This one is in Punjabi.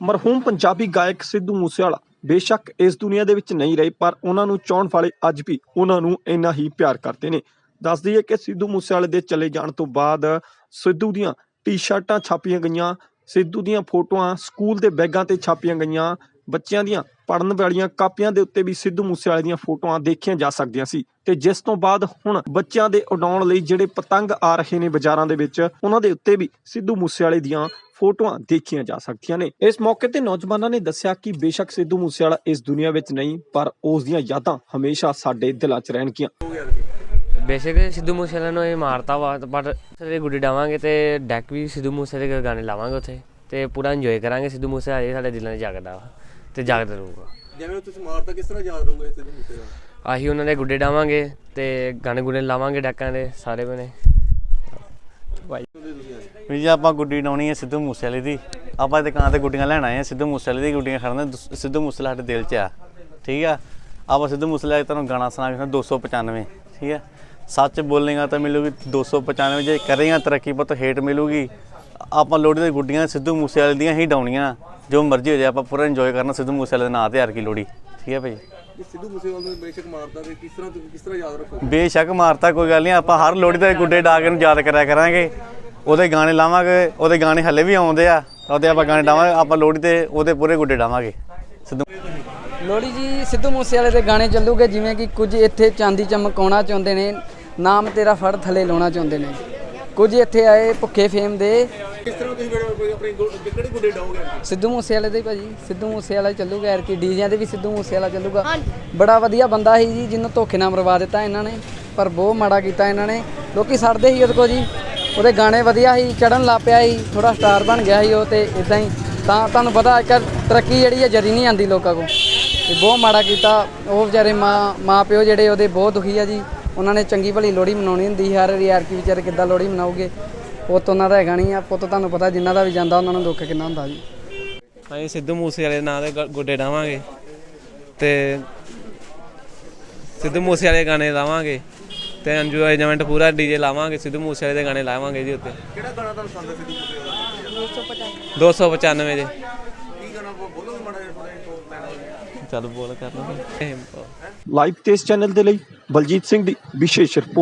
ਮਰਹੂਮ ਪੰਜਾਬੀ ਗਾਇਕ ਸਿੱਧੂ ਮੂਸੇਵਾਲਾ ਬੇਸ਼ੱਕ ਇਸ ਦੁਨੀਆ ਦੇ ਵਿੱਚ ਨਹੀਂ ਰਹੇ, ਪਰ ਉਹਨਾਂ ਨੂੰ ਚਾਹਣ ਵਾਲੇ ਅੱਜ ਵੀ ਉਹਨਾਂ ਨੂੰ ਇੰਨਾ ਹੀ ਪਿਆਰ ਕਰਦੇ ਨੇ। ਦੱਸ ਦਈਏ ਕਿ ਸਿੱਧੂ ਮੂਸੇਵਾਲੇ ਦੇ ਚਲੇ ਜਾਣ ਤੋਂ ਬਾਅਦ ਸਿੱਧੂ ਦੀਆਂ ਟੀ-ਸ਼ਰਟਾਂ ਛਾਪੀਆਂ ਗਈਆਂ, ਸਿੱਧੂ ਦੀਆਂ ਫੋਟੋਆਂ ਸਕੂਲ ਦੇ ਬੈਗਾਂ ਤੇ ਛਾਪੀਆਂ ਗਈਆਂ ਬੱਚਿਆਂ ਦੀਆਂ ਪੜਨ ਵਾਲੀਆਂ ਕਾਪੀਆਂ ਦੇ ਉੱਤੇ ਵੀ ਸਿੱਧੂ ਮੂਸੇਵਾਲੇ ਦੀਆਂ ਫੋਟੋਆਂ ਦੇਖੀਆਂ ਜਾ ਸਕਦੀਆਂ ਸੀ। ਤੇ ਜਿਸ ਤੋਂ ਬਾਅਦ ਹੁਣ ਬੱਚਿਆਂ ਦੇ ਉਡਾਉਣ ਲਈ ਜਿਹੜੇ ਪਤੰਗ ਆ ਰਹੇ ਨੇ ਬਾਜ਼ਾਰਾਂ ਦੇ ਵਿੱਚ, ਉਹਨਾਂ ਦੇ ਉੱਤੇ ਵੀ ਸਿੱਧੂ ਮੂਸੇਵਾਲੇ ਦੀਆਂ ਫੋਟੋਆਂ ਦੇਖੀਆਂ ਜਾ ਸਕਦੀਆਂ ਨੇ। ਇਸ ਮੌਕੇ ਤੇ ਨੌਜਵਾਨਾਂ ਨੇ ਦੱਸਿਆ ਕਿ ਬੇਸ਼ੱਕ ਸਿੱਧੂ ਮੂਸੇਵਾਲਾ ਇਸ ਦੁਨੀਆ ਵਿੱਚ ਨਹੀਂ, ਪਰ ਉਸ ਦੀਆਂ ਯਾਦਾਂ ਹਮੇਸ਼ਾ ਸਾਡੇ ਦਿਲਾਂ 'ਚ ਰਹਿਣਗੀਆਂ। ਬੇਸਿਕ ਸਿੱਧੂ ਮੂਸੇਵਾਲਾ ਨੂੰ ਇਹ ਮਾਰਤਾ ਵਾ, ਪਰ ਤੇ ਗੁੱਡੀ ਡਾਵਾਂਗੇ ਤੇ ਡੈਕ ਵੀ ਸਿੱਧੂ ਮੂਸੇਵਾਲੇ ਦੇ ਗਾਣੇ ਲਾਵਾਂਗੇ ਉੱਥੇ। ਤੇ ਪੂਰਾ ਇੰਜੋਏ ਕਰਾਂਗੇ ਸਿੱਧੂ ਮੂਸੇਵਾਲੇ ਸਾਡੇ ਦਿਲਾਂ 'ਚ ਜਾਗਦਾ ਵਾ ਤੇ ਜਾਗਦਾ ਰਹੂਗਾ। ਜਿਵੇਂ ਤੁਸੀਂ ਮਾਰਤਾ ਕਿਸ ਤਰ੍ਹਾਂ ਯਾਦ ਰਹੂਗਾ ਇਸ ਦਿਨ ਮੁੱਤੇ ਦਾ ਆਹੀ ਉਹਨਾਂ ਦੇ ਗੁੱਡੇ ਡਾਵਾਂਗੇ ਤੇ ਗਾਣੇ ਗੁੱਡੇ ਲਾਵਾਂਗੇ ਡੈਕਾਂ ਦੇ ਸਾਰੇ ਬਨੇ ਵੀ ਜੀ ਆਪਾਂ ਗੁੱਡੀ ਡਾਉਣੀ ਹੈ ਸਿੱਧੂ ਮੂਸੇਵਾਲੇ ਦੀ ਆਪਾਂ ਦੁਕਾਨ ਤੇ ਗੁੱਡੀਆਂ ਲੈਣ ਆਏ ਆ ਸਿੱਧੂ ਮੂਸੇਵਾਲੇ ਦੀ ਗੁੱਡੀਆਂ ਖੜਨਾ ਸਿੱਧੂ ਮੂਸੇਵਾਲਾ ਸਾਡੇ ਦਿਲ 'ਚ ਆ ਠੀਕ ਆ? ਆਪਾਂ ਸਿੱਧੂ ਮੂਸੇਵਾਲੇ ਦਾ ਤੁਹਾਨੂੰ ਗਾਣਾ ਸੁਣਾ ਕੇ 295 ਠੀਕ ਆ? ਸੱਚ ਬੋਲੇਗਾ ਤਾਂ ਮਿਲੂਗੀ 295 ਜੇ ਕਰੇਗਾ ਤਰੱਕੀ ਪੁੱਤ ਹੇਟ ਮਿਲੂਗੀ। ਆਪਾਂ ਲੋਹੜੀ ਦੀਆਂ ਗੁੱਡੀਆਂ ਸਿੱਧੂ ਮੂਸੇਵਾਲੇ ਦੀਆਂ ਹੀ ਡਾਉਣੀਆਂ। ਜੋ ਮਰਜ਼ੀ ਹੋ ਜਾਏ ਆਪਾਂ ਪੂਰਾ ਇੰਜੋਏ ਕਰਨਾ ਸਿੱਧੂ ਮੂਸੇਵਾਲੇ ਦੇ ਨਾਂ ਤੇ ਹਰ ਕੀ ਲੋਹੜੀ। ਠੀਕ ਹੈ ਭਾਈ? ਸਿੱਧੂ ਮੂਸੇਵਾਲ ਨੂੰ ਬੇਸ਼ੱਕ ਮਾਰਦਾ ਤੇ ਕਿਸ ਤਰ੍ਹਾਂ ਤੁਸੀਂ ਕਿਸ ਤਰ੍ਹਾਂ ਯਾਦ ਰੱਖੋਗੇ? ਬੇਸ਼ੱਕ ਮਾਰਤਾ ਕੋਈ ਗੱਲ ਨਹੀਂ ਆਪਾਂ ਹਰ ਲੋਹੜੀ ਤੇ ਗੁੱਡੇ ਡਾ ਕੇ ਨੂੰ ਯਾਦ ਕਰਿਆ ਕਰਾਂਗੇ। ਉਹਦੇ ਗਾਣੇ ਲਾਵਾਂਗੇ ਉਹਦੇ ਗਾਣੇ ਹੱਲੇ ਵੀ ਆਉਂਦੇ ਆ ਉਹਦੇ ਆਪਾਂ ਗਾਣੇ ਡਾਵਾਂਗੇ ਆਪਾਂ ਲੋਹੜੀ ਤੇ ਉਹਦੇ ਪੂਰੇ ਗੁੱਡੇ ਡਾਵਾਂਗੇ। ਸਿੱਧੂ ਲੋਹੜੀ ਜੀ ਸਿੱਧੂ ਮੂਸੇਵਾਲੇ ਦੇ ਗਾਣੇ ਚੱਲੂਗੇ ਜਿਵੇਂ ਕਿ ਕੁਝ ਇੱਥੇ ਚਾਂਦੀ ਚਮਕਾਉਣਾ ਚਾਹੁੰਦੇ ਨੇ ਨਾਮ ਤੇਰਾ ਫੜ ਥੱਲੇ ਲਾਉਣਾ ਚਾਹੁੰਦੇ ਨੇ। ਕੁਝ ਇੱਥੇ ਆਏ ਭੁੱਖੇ ਫੇਮ ਦੇ। ਕਿਸ ਤਰ੍ਹਾਂ ਤੁਸੀਂ ਬੜੇ- ਆਪਣੀ ਗੁ- ਕਿਹੜੇ ਗੁੱਡੇ ਡਾਓਗੇ? ਸਿੱਧੂ ਮੂਸੇਵਾਲੇ ਦੇ ਭਾਜੀ ਸਿੱਧੂ ਮੂਸੇਵਾਲਾ ਹੀ ਚੱਲੂਗਾ ਯਾਰ ਕਿ ਡੀਜਿਆਂ ਦੇ ਵੀ ਸਿੱਧੂ ਮੂਸੇਵਾਲਾ ਚੱਲੂਗਾ। ਬੜਾ ਵਧੀਆ ਬੰਦਾ ਸੀ ਜੀ ਜਿਹਨੂੰ ਧੋਖੇ ਨਾਲ ਮਰਵਾ ਦਿੱਤਾ ਇਹਨਾਂ ਨੇ ਪਰ ਬਹੁਤ ਮਾੜਾ ਕੀਤਾ ਇਹਨਾਂ ਨੇ। ਲੋਕੀ ਸੜਦੇ ਸੀ ਉਹਦੇ ਕੋ ਜੀ। ਉਹਦੇ ਗਾਣੇ ਵਧੀਆ ਸੀ ਚੜਨ ਲੱਗ ਪਿਆ ਸੀ ਥੋੜਾ ਸਟਾਰ ਬਣ ਗਿਆ ਸੀ ਉਹ ਤੇ ਇਦਾਂ ਹੀ। ਤਾਂ ਤੁਹਾਨੂੰ ਪਤਾ ਅੱਜ ਕੱਲ੍ਹ ਤਰੱਕੀ ਜਿਹੜੀ ਹੈ ਜਰੀ ਨਹੀਂ ਆਂਦੀ ਲੋਕਾਂ ਕੋ ਤੇ ਬਹੁਤ ਮਾੜਾ ਕੀਤਾ ਉਹ ਵਿਚਾਰੇ ਮਾਂ ਮਾਂ ਪਿਓ ਜਿਹੜੇ ਉਹਦੇ ਬਹੁਤ ਦੁਖੀ ਆ ਜੀ। ਉਹਨਾਂ ਨੇ ਚੰਗੀ ਭਲੀ ਲੋਹੜੀ ਮਨਾਉਣੀ ਹੁੰਦੀ ਹਰ ਯਾਰ ਕੀ ਵਿਚਾਰੇ ਕਿੱਦਾਂ ਲੋਹੜੀ ਮਨਾਉਗੇ ਪੁੱਤ ਉਹਨਾਂ ਦਾ ਹੈਗਾ ਨਹੀਂ ਆ ਪੁੱਤ ਤੁਹਾਨੂੰ ਪਤਾ ਜਿੰਨਾ ਦਾ ਵੀ ਜਾਂਦਾ ਉਹਨਾਂ ਨੂੰ ਦੁੱਖ ਕਿੰਨਾ ਹੁੰਦਾ ਜੀ। ਅਸੀਂ ਸਿੱਧੂ ਮੂਸੇ ਵਾਲੇ ਨਾਂ ਦੇ ਗੁੱਡੇ ਡਾਵਾਂਗੇ ਤੇ ਸਿੱਧੂ ਮੂਸੇ ਵਾਲੇ ਗਾਣੇ ਲਾਵਾਂਗੇ ਤੇ ਇੰਜੋਇਮੈਂਟ ਪੂਰਾ ਡੀਜੇ ਲਾਵਾਂਗੇ ਸਿੱਧੂ ਮੂਸੇ ਵਾਲੇ ਦੇ ਗਾਣੇ ਲਾਵਾਂਗੇ ਜੀ ਉੱਤੇ। ਕਿਹੜਾ ਗਾਣਾ ਤੁਹਾਨੂੰ ਪਸੰਦ ਹੈ ਸਿੱਧੂ ਮੂਸੇਵਾਲ 295 ਦੇ ਕੀ ਗਾਣਾ ਬੋਲੋਗੇ ਮਾੜਾ ਜਿਹਾ ਥੋੜਾ ਜਿਹਾ। ਚੱਲ ਬੋਲ ਕਰ ਲਾਈਵ ਤੇ ਇਸ ਚੈਨਲ ਦੇ ਲਈ ਬਲਜੀਤ ਸਿੰਘ ਦੀ ਵਿਸ਼ੇਸ਼ ਰਿਪੋਰਟ